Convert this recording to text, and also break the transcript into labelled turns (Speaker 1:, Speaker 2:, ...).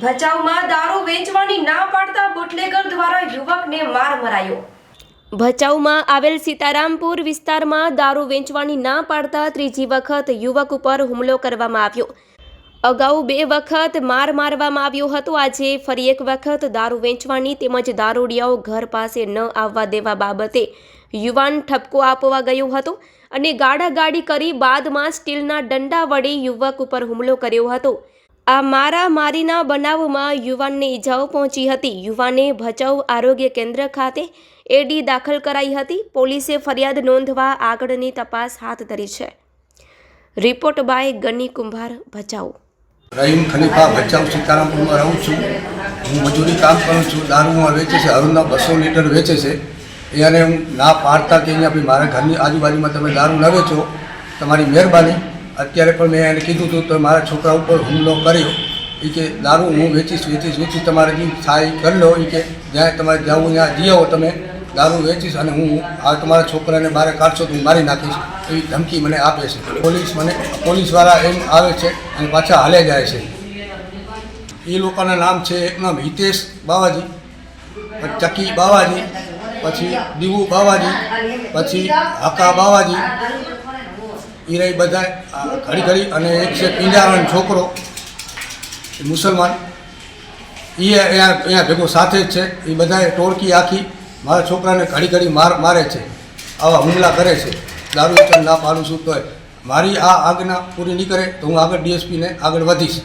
Speaker 1: ભચાઉમાં દારૂ વેચવાની ના પાડતા બુટલેગર દ્વારા યુવકને માર મરાયો. ભચાઉમાં આવેલ સીતારામપુર વિસ્તારમાં દારૂ વેચવાની ના પાડતા ત્રીજી વખત યુવક ઉપર હુમલો કરવામાં આવ્યો. અગાઉ બે વખત માર મારવામાં આવ્યો હતો. આજે ફરી એક વખત દારૂ વેચવાની તેમજ દારૂડિયાઓ ઘર પાસે ન આવવા દેવા બાબતે યુવાન ઠપકો આપવા ગયો હતો અને ગાડાગાડી કરી બાદમાં સ્ટીલના દંડા વડે યુવક ઉપર હુમલો કર્યો હતો. આ મારામારીના બનાવમાં યુવાનને ઈજાઓ પહોંચી હતી. યુવાને ભચાઉ આરોગ્ય કેન્દ્ર ખાતે એડી દાખલ કરાઈ હતી. પોલીસે ફરિયાદ નોંધવા આગળની તપાસ હાથ ધરી છે. રિપોર્ટ બાય ગની કુંભાર, ભચાઉ.
Speaker 2: રહીમ ખલીફા ભચાઉ સીતારામપુરમાં રહું છું. હું મજૂરી કામ કરું છું. દારૂમાં વેચે છે, અરુણના બસો લીટર વેચે છે. એને હું ના પાડતા કે અહીંયા મારા ઘરની આજુબાજુમાં તમે દારૂ ન વેચો તમારી મહેરબાની. અત્યારે પણ મેં એને કીધું હતું તો મારા છોકરા ઉપર હુમલો કર્યો. એ કે, દારૂ હું વેચીશ વેચીશ વેચીશ, તમારે જે થાય, કરી લો. એ કે, જ્યાં તમારે જવું, ત્યાં જીઓ તમે. દારૂ વેચીશ અને હું આ તમારા છોકરાને બહાર કાઢશો તો હું મારી નાખીશ. એવી ધમકી મને આપે છે. પોલીસ મને પોલીસવાળા એમ આવે છે અને પાછા હાલે જાય છે. એ લોકોના નામ છે, એક નામ હિતેશ બાવાજી ચકી બાવાજી, પછી દીવુ બાવાજી, પછી હાકા બાવાજી એ રહી બધા ઘડી ઘડી અને એક છે પિંજારાનો છોકરો મુસલમાન. એ અહીંયા અહીંયા ભેગો સાથે જ છે. એ બધાએ ટોળકી આખી મારા છોકરાને ઘડી ઘડી માર, મારે છે. આવા હુમલા કરે છે. દારૂ ના પાડું છું તોય. મારી આ આજ્ઞા પૂરી નહીં કરે તો હું આગળ ડીએસપીને આગળ વધીશ.